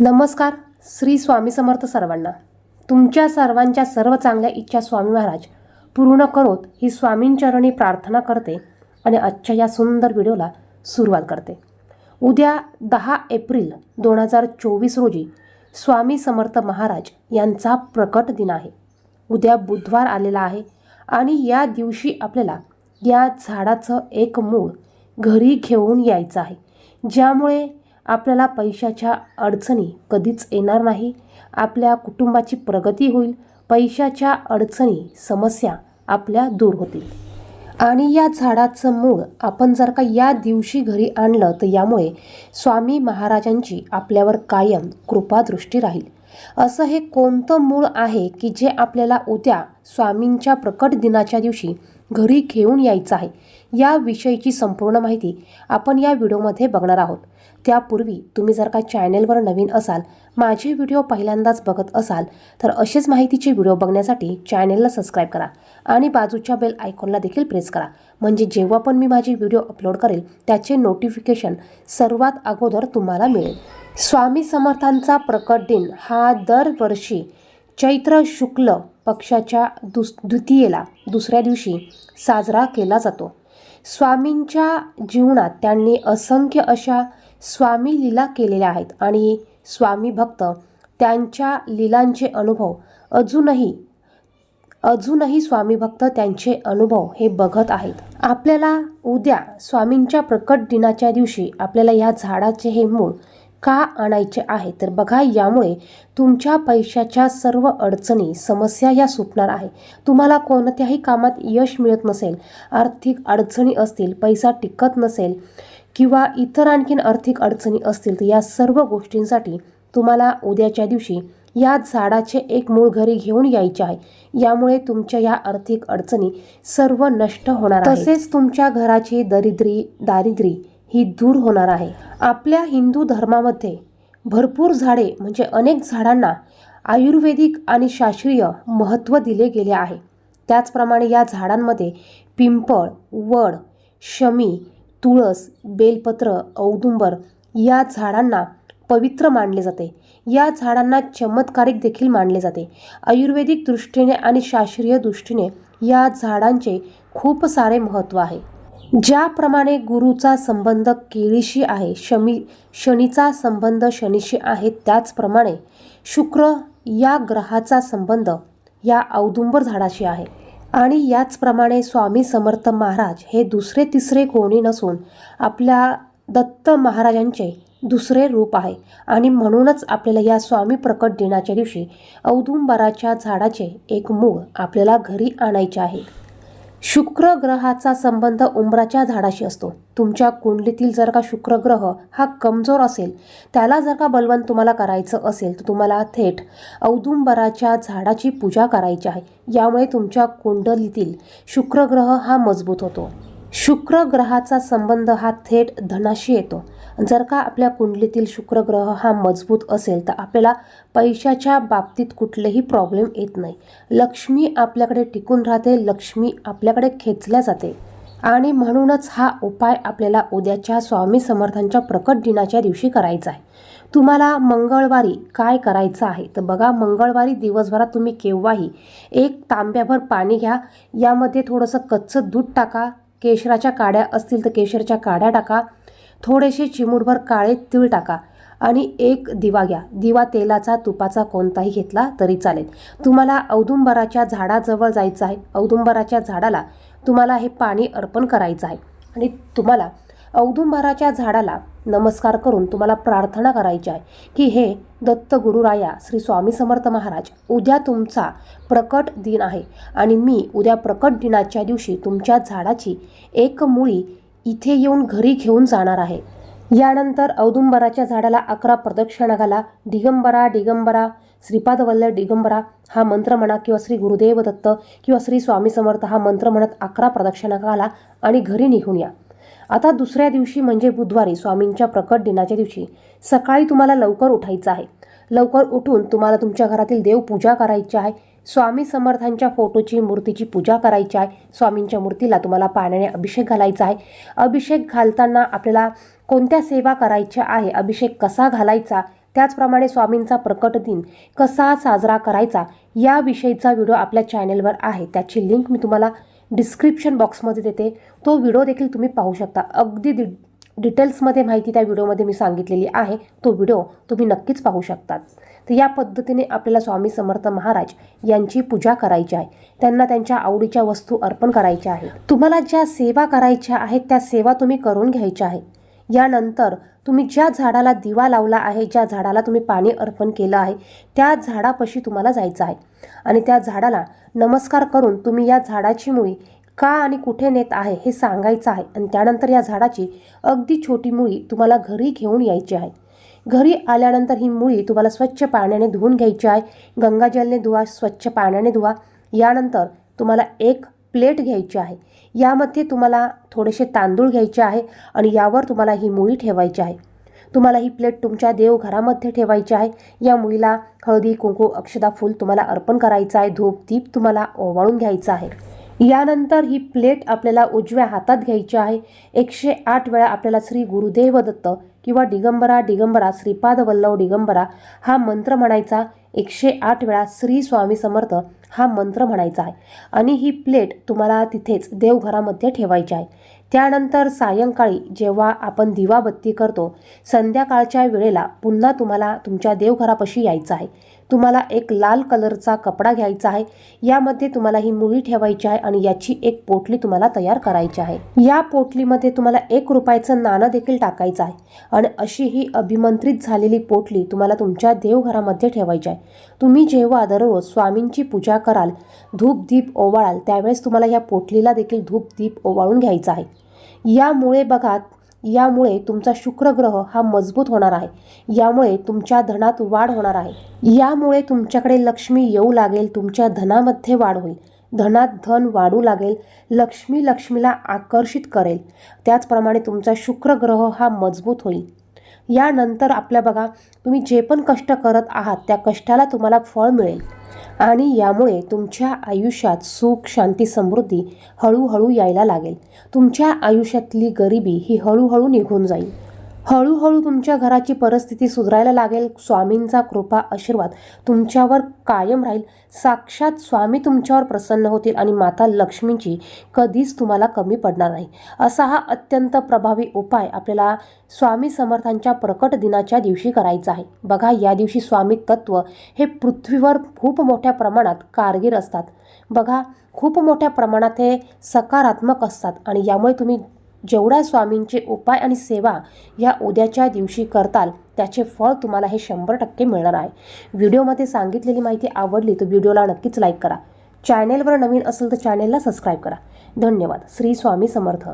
नमस्कार श्री स्वामी समर्थ सर्वांना. तुमच्या सर्वांच्या सर्व चांगल्या इच्छा स्वामी महाराज पूर्ण करोत ही स्वामींचरणी प्रार्थना करते आणि आजच्या या सुंदर व्हिडिओला सुरुवात करते. उद्या दहा एप्रिल दोन हजार चोवीस रोजी स्वामी समर्थ महाराज यांचा प्रकट दिन आहे. उद्या बुधवार आलेला आहे आणि या दिवशी आपल्याला या झाडाचं एक मूळ घरी घेऊन यायचं आहे. ज्यामुळे आपल्याला पैशाच्या अडचणी कधीच येणार नाही. आपल्या कुटुंबाची प्रगती होईल. पैशाच्या अडचणी समस्या आपल्या दूर होतील. आणि या झाडाचं मूळ आपण जर का या दिवशी घरी आणलं तर यामुळे स्वामी महाराजांची आपल्यावर कायम कृपादृष्टी राहील. असं हे कोणतं मूळ आहे की जे आपल्याला उद्या स्वामींच्या प्रकट दिनाच्या दिवशी घरी घेऊन यायचं आहे? याविषयीची संपूर्ण माहिती आपण या व्हिडिओमध्ये बघणार आहोत. त्यापूर्वी तुम्ही जर का चॅनेलवर नवीन असाल माझे व्हिडिओ पहिल्यांदाच बघत असाल तर असेच माहितीचे व्हिडिओ बघण्यासाठी चॅनेलला सबस्क्राईब करा आणि बाजूच्या बेल आयकॉनला देखील प्रेस करा. म्हणजे जेव्हा पण मी माझे व्हिडिओ अपलोड करेल त्याचे नोटिफिकेशन सर्वात अगोदर तुम्हाला मिळेल. स्वामी समर्थांचा प्रकट दिन हा दरवर्षी चैत्र शुक्ल पक्षाच्या दुस द्वितीयेला दुसऱ्या दिवशी साजरा केला जातो. स्वामींच्या जीवनात त्यांनी असंख्य अशा स्वामी लीला केलेल्या आहेत आणि स्वामी भक्त त्यांच्या लीलांचे अनुभव अजूनही अजूनही स्वामी भक्त त्यांचे अनुभव हे बघत आहेत. आपल्याला उद्या स्वामींच्या प्रकट दिनाच्या दिवशी आपल्याला या झाडाचे हे मूळ का आणायचे आहे? तर बघा यामुळे तुमच्या पैशाच्या सर्व अडचणी समस्या या सुटणार आहे. तुम्हाला कोणत्याही कामात यश मिळत नसेल आर्थिक अडचणी असतील पैसा टिकत नसेल किंवा इतर आणखीन आर्थिक अडचणी असतील तर या सर्व गोष्टींसाठी तुम्हाला उद्याच्या दिवशी या झाडाचे एक मूळ घरी घेऊन यायचे आहे. यामुळे तुमच्या या आर्थिक अडचणी सर्व नष्ट होणार तसेच तुमच्या घराची दरिद्री दारिद्री ही दूर होणार आहे. आपल्या हिंदू धर्मामध्ये भरपूर झाडे म्हणजे अनेक झाडांना आयुर्वेदिक आणि शास्त्रीय महत्त्व दिले गेले आहे. त्याचप्रमाणे या झाडांमध्ये पिंपळ वड शमी तुळस बेलपत्र औदुंबर या झाडांना पवित्र मानले जाते. या झाडांना चमत्कारिक देखील मानले जाते. आयुर्वेदिक दृष्टीने आणि शास्त्रीय दृष्टीने या झाडांचे खूप सारे महत्त्व आहे. ज्याप्रमाणे गुरुचा संबंध केळीशी आहे शमी शनीचा संबंध शनीशी आहे त्याचप्रमाणे शुक्र या ग्रहाचा संबंध या औदुंबर झाडाशी आहे. आणि याचप्रमाणे स्वामी समर्थ महाराज हे दुसरे तिसरे कोणी नसून आपल्या दत्त महाराजांचे दुसरे रूप आहे. आणि म्हणूनच आपल्याला या स्वामी प्रकट दिनाच्या दिवशी औदुंबराच्या झाडाचे एक मूळ आपल्याला घरी आणायचे आहे. शुक्र ग्रहाचा संबंध उंबराच्या झाडाशी असतो. तुमच्या कुंडलीतील जर का शुक्र ग्रह हा कमजोर असेल त्याला जर का बलवंत तुम्हाला करायचं असेल तर तुम्हाला थेट औदुंबराच्या झाडाची पूजा करायची आहे. यामुळे तुमच्या कुंडलीतील शुक्र ग्रह हा मजबूत होतो. शुक्र ग्रहाचा संबंध हा थेट धनाशी येतो. जर का आपल्या कुंडलीतील शुक्र ग्रह हा मजबूत असेल तर आपल्याला पैशाच्या बाबतीत कुठलेही प्रॉब्लेम येत नाही. लक्ष्मी आपल्याकडे टिकून राहते लक्ष्मी आपल्याकडे खेचल्या जाते. आणि म्हणूनच हा उपाय आपल्याला उद्याच्या स्वामी समर्थांच्या प्रकट दिनाच्या दिवशी करायचा आहे. तुम्हाला मंगळवारी काय करायचं आहे? तर बघा मंगळवारी दिवसभरात तुम्ही केव्हाही एक तांब्याभर पाणी घ्या. यामध्ये थोडंसं कच्चं दूध टाका. केशराच्या काड्या असतील तर केशरच्या काड्या टाका. थोडेसे चिमूटभर काळे तीळ टाका आणि एक दिवा घ्या. दिवा तेलाचा तुपाचा कोणताही घेतला तरी चालेल. तुम्हाला औदुंबराच्या झाडाजवळ जायचं आहे. औदुंबराच्या झाडाला तुम्हाला हे पाणी अर्पण करायचं आहे. आणि तुम्हाला औदुंबराच्या झाडाला नमस्कार करून तुम्हाला प्रार्थना करायची आहे की हे दत्त गुरुराया श्री स्वामी समर्थ महाराज उद्या तुमचा प्रकट दिन आहे आणि मी उद्या प्रकट दिनाच्या दिवशी तुमच्या झाडाची एक मुळी इथे येऊन घरी घेऊन जाणार आहे. यानंतर औदुंबराच्या झाडाला अकरा प्रदक्षिणा घाला. दिगंबरा दिगंबरा श्रीपाद वल्लभ दिगंबरा हा मंत्र म्हणा किंवा श्री गुरुदेव दत्त किंवा श्री स्वामी समर्थ हा मंत्र म्हणत अकरा प्रदक्षिणा घाला आणि घरी निघून या. आता दुसऱ्या दिवशी म्हणजे बुधवारी स्वामींच्या प्रकट दिनाच्या दिवशी. सकाळी तुम्हाला लवकर उठायचं आहे. लवकर उठून तुम्हाला तुमच्या घरातील देवपूजा करायची आहे. स्वामी समर्थांच्या फोटोची मूर्तीची पूजा करायची आहे. स्वामींच्या मूर्तीला तुम्हाला पाण्याने अभिषेक घालायचा आहे. अभिषेक घालताना आपल्याला कोणत्या सेवा करायच्या आहे? अभिषेक कसा घालायचा? त्याचप्रमाणे स्वामींचा प्रकट दिन कसा साजरा करायचा? याविषयीचा व्हिडिओ आपल्या चॅनेलवर आहे. त्याची लिंक मी तुम्हाला डिस्क्रिप्शन बॉक्समध्ये देते. तो व्हिडिओ देखील तुम्ही पाहू शकता. अगदी डि डिटेल्समध्ये माहिती त्या व्हिडिओमध्ये मी सांगितलेली आहे. तो व्हिडिओ तुम्ही नक्कीच पाहू शकतात. तर या पद्धतीने आपल्याला स्वामी समर्थ महाराज यांची पूजा करायची आहे. त्यांना त्यांच्या आवडीच्या वस्तू अर्पण करायच्या आहेत. तुम्हाला ज्या सेवा करायच्या आहेत त्या सेवा तुम्ही करून घ्यायच्या आहेत. यानंतर तुम्ही ज्या झाडाला दिवा लावला आहे ज्या झाडाला तुम्ही पाणी अर्पण केलं आहे त्या झाडापाशी तुम्हाला जायचं आहे. आणि त्या झाडाला नमस्कार करून तुम्ही या झाडाची मुळी का आणि कुठे नेत आहे हे सांगायचं आहे आणि त्यानंतर या झाडाची अगदी छोटी मुळी तुम्हाला घरी घेऊन यायची आहे. घरी आल्यानंतर ही मुळी तुम्हाला स्वच्छ पाण्याने धुवून घ्यायची आहे. गंगाजलने धुवा स्वच्छ पाण्याने धुवा. यानंतर तुम्हाला एक प्लेट घ्यायची आहे. यामध्ये तुम्हाला थोडेसे तांदूळ घ्यायचे आहे आणि यावर तुम्हाला ही मुळी ठेवायची आहे. तुम्हाला ही प्लेट तुमच्या देवघरामध्ये ठेवायची आहे. या मुळीला हळदी कुंकू अक्षदा फूल तुम्हाला अर्पण करायचं आहे. धूप दीप तुम्हाला ओवाळून घ्यायचं आहे. यानंतर ही प्लेट आपल्याला उजव्या हातात घ्यायची आहे. एकशे आठ वेळा आपल्याला श्री गुरुदेव दत्त किंवा दिगंबरा दिगंबरा श्रीपाद वल्लभ दिगंबरा हा मंत्र म्हणायचा. एकशे आठ वेळा श्री स्वामी समर्थ हा मंत्र म्हणायचा आहे. आणि ही प्लेट तुम्हाला तिथेच देवघरामध्ये ठेवायची आहे. त्यानंतर सायंकाळी जेव्हा आपण दिवाबत्ती करतो संध्याकाळच्या वेळेला पुन्हा तुम्हाला तुमच्या देवघरापाशी यायचं आहे. तुम्हाला एक लाल कलरचा कपडा घ्यायचा आहे. यामध्ये तुम्हाला ही मुळी ठेवायची आहे आणि याची एक पोटली तुम्हाला तयार करायची आहे. या पोटलीमध्ये तुम्हाला एक रुपयाचं नाणं देखील टाकायचं आहे आणि अशी ही अभिमंत्रित झालेली पोटली तुम्हाला तुमच्या देवघरामध्ये ठेवायची आहे. तुम्ही जेव्हा दररोज स्वामींची पूजा कराल धूप दीप ओवाळाल त्यावेळेस तुम्हाला या पोटलीला देखील धूप दीप ओवाळून घ्यायचा आहे. यामुळे बघा यामुळे तुमचा शुक्र ग्रह हा मजबूत होणार आहे. यामुळे तुमच्या धनात वाढ होणार आहे. यामुळे तुमच्याकडे लक्ष्मी येऊ लागेल तुमच्या धनामध्ये वाढ होईल. धनात धन वाढू लागेल लक्ष्मी लक्ष्मीला आकर्षित करेल. त्याचप्रमाणे तुमचा शुक्र ग्रह हा मजबूत होईल. यानंतर आपल्या बघा तुम्ही जे पण कष्ट करत आहात त्या कष्टाला तुम्हाला फळ मिळेल. आणि यामुळे तुमच्या आयुष्यात सुख शांती समृद्धी हळूहळू यायला लागेल. तुमच्या आयुष्यातली गरिबी ही हळूहळू निघून जाईल. हळूहळू तुमच्या घराची परिस्थिती सुधारायला लागेल. स्वामींचा कृपा आशीर्वाद तुमच्यावर कायम राहील. साक्षात स्वामी तुमच्यावर प्रसन्न होतील आणि माता लक्ष्मीची कधीच तुम्हाला कमी पडणार नाही. असा हा अत्यंत प्रभावी उपाय आपल्याला स्वामी समर्थांच्या प्रकट दिनाच्या दिवशी करायचा आहे. बघा या दिवशी स्वामी तत्व हे पृथ्वीवर खूप मोठ्या प्रमाणात कारगीर असतात. बघा खूप मोठ्या प्रमाणात हे सकारात्मक असतात आणि यामुळे तुम्ही जेवढ्या स्वामींचे उपाय आणि सेवा या उद्याच्या दिवशी करताल त्याचे फळ तुम्हाला हे शंभर टक्के मिळणार आहे. व्हिडिओमध्ये सांगितलेली माहिती आवडली तर व्हिडिओला नक्कीच लाईक करा. चॅनेलवर नवीन असेल तर चॅनेलला सबस्क्राईब करा. धन्यवाद. श्री स्वामी समर्थ.